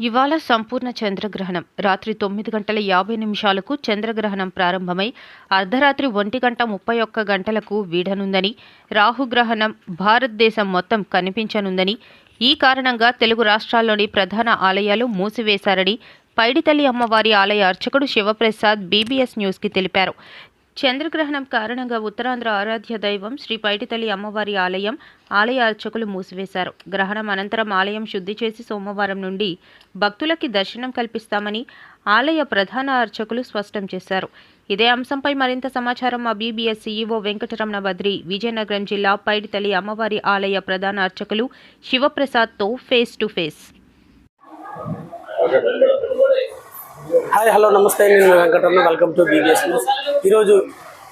ఇవాళ సంపూర్ణ చంద్రగ్రహణం. రాత్రి తొమ్మిది గంటల యాభై నిమిషాలకు చంద్రగ్రహణం ప్రారంభమై అర్ధరాత్రి ఒంటి గంట ముప్పై ఒక్క గంటలకు వీడనుందని రాహుగ్రహణం భారతదేశం మొత్తం కనిపించనుందని ఈ కారణంగా తెలుగు రాష్ట్రాల్లోని ప్రధాన ఆలయాలు మూసివేశారని పైడితల్లి అమ్మవారి ఆలయ అర్చకుడు శివప్రసాద్ బీబీఎస్ న్యూస్కి తెలిపారు. చంద్రగ్రహణం కారణంగా ఉత్తరాంధ్ర ఆరాధ్య దైవం శ్రీ పైటితల్లి అమ్మవారి ఆలయం ఆలయ అర్చకులు మూసివేశారు. గ్రహణం అనంతరం ఆలయం శుద్ధి చేసి సోమవారం నుండి భక్తులకి దర్శనం కల్పిస్తామని ఆలయ ప్రధాన అర్చకులు స్పష్టం చేశారు. ఇదే అంశంపై మరింత సమాచారం మా బీబీఎస్ సీఈఓ వెంకటరమణ బద్రి విజయనగరం జిల్లా పైడితల్లి అమ్మవారి ఆలయ ప్రధాన అర్చకులు శివప్రసాద్తో face to face. Hi hello నమస్తే. నేను Venkataramana. Welcome to BBS news ఈరోజు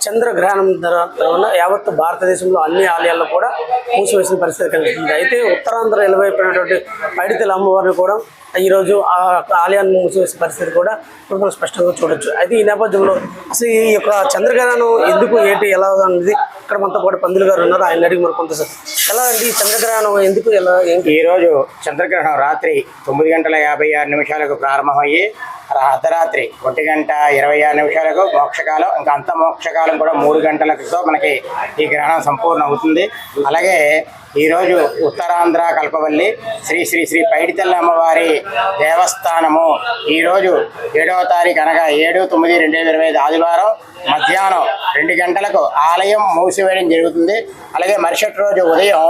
చంద్రగ్రహణం తర్వాత యావత్ భారతదేశంలో అన్ని ఆలయాల్లో కూడా మూసివేసిన పరిస్థితి కనిపిస్తుంది. అయితే ఉత్తరాంధ్ర ఎలవైపోయినటువంటి పైడితల అమ్మవారిని కూడా ఈరోజు ఆ ఆలయాన్ని మూసివేసిన పరిస్థితి కూడా ఇప్పుడు మనం స్పష్టంగా చూడొచ్చు. అయితే ఈ నేపథ్యంలో అసలు ఈ యొక్క చంద్రగ్రహణం ఎందుకు ఏంటి ఎలా అనేది ఇక్కడ మనతో పాటు పందులు గారు ఉన్నారు. ఆయన అడిగి మనకు కొంత ఎలా అండి ఈ చంద్రగ్రహణం ఎందుకు ఎలా ఈరోజు చంద్రగ్రహణం రాత్రి తొమ్మిది గంటల యాభై ఆరు నిమిషాలకు ప్రారంభమయ్యి అర్ధరాత్రి ఒంటి గంట ఇరవై ఆరు నిమిషాలకు మోక్షకాలం ఇంకా అంత మోక్షకాలం కూడా మూడు గంటలతో మనకి ఈ గ్రహణం సంపూర్ణ అవుతుంది అలాగే ఈరోజు ఉత్తరాంధ్ర కల్పవల్లి శ్రీ శ్రీ శ్రీ పైడితల్లి అమ్మవారి దేవస్థానము ఈరోజు ఏడవ తారీఖు అనగా ఏడు తొమ్మిది రెండు వేల ఇరవై ఐదు ఆదివారం మధ్యాహ్నం రెండు గంటలకు ఆలయం మూసివేయడం జరుగుతుంది. అలాగే మరుసటి రోజు ఉదయం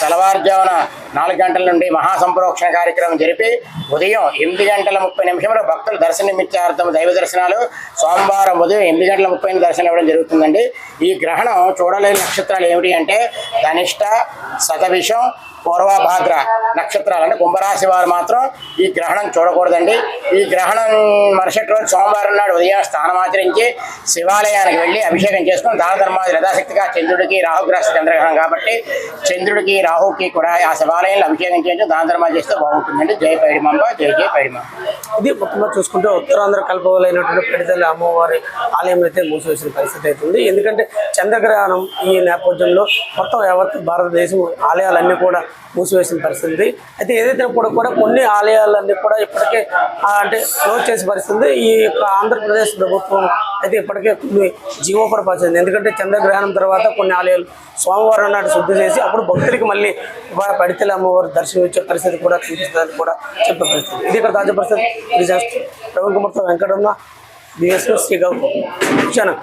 తెల్లవారుజామున నాలుగు గంటల నుండి మహాసంప్రోక్షణ కార్యక్రమం జరిపి ఉదయం ఎనిమిది గంటల ముప్పై నిమిషంలో భక్తులు దర్శనమిచ్చార్థం దైవ దర్శనాలు. సోమవారం ఉదయం ఎనిమిది గంటల ముప్పై ఎనిమిది దర్శనం ఇవ్వడం జరుగుతుందండి. ఈ గ్రహణం చూడలేని నక్షత్రాలు ఏమిటి అంటే ధనిష్ట శతవిషం పూర్వభాద్ర నక్షత్రాలు అంటే కుంభరాశి వారు మాత్రం ఈ గ్రహణం చూడకూడదండి. ఈ గ్రహణం మరుసటి రోజు సోమవారం నాడు ఉదయం స్థానమాచరించి శివాలయానికి వెళ్ళి అభిషేకం చేసుకుని దాన ధర్మాది యథాశక్తిగా చంద్రుడికి రాహుగ్రహ చంద్రగ్రహణం కాబట్టి చంద్రుడికి రాహుకి కూడా ఆ శివాలయంలో అభిషేకం చేసి దాన ధర్మాలు చేస్తే బాగుంటుందండి. జయ పైడిమంబ జై జయ పైడిమంబ. ఇది చూసుకుంటే ఉత్తరాంధ్ర కల్పవలైనటువంటి పెడితల్లి అమ్మవారి ఆలయం అయితే మూసివేసిన పరిస్థితి అవుతుంది ఎందుకంటే చంద్రగ్రహణం ఈ నేపథ్యంలో మొత్తం యావత్ భారతదేశం ఆలయాలన్నీ కూడా మూసివేసిన పరిస్థితి అయితే ఏదైతే కూడా కూడా కొన్ని ఆలయాలన్నీ కూడా ఇప్పటికే అంటే క్లోజ్ చేసే పరిస్థితి ఈ యొక్క ఆంధ్రప్రదేశ్ ప్రభుత్వం అయితే ఇప్పటికే కొన్ని పరిస్థితి ఎందుకంటే చంద్రగ్రహణం తర్వాత కొన్ని ఆలయాలు సోమవారం నాడు శుద్ధి చేసి అప్పుడు భక్తులకి మళ్ళీ పడితెల అమ్మవారి దర్శనం ఇచ్చే పరిస్థితి కూడా చూపిస్తుందని కూడా చెప్పే పరిస్థితి. ఇది ఇక్కడ తాజా పరిస్థితి. ఇది జస్ట్ ప్రవీణ్ కుమార్తో వెంకటరమణ బిఎస్ శ్రీకాకుళం.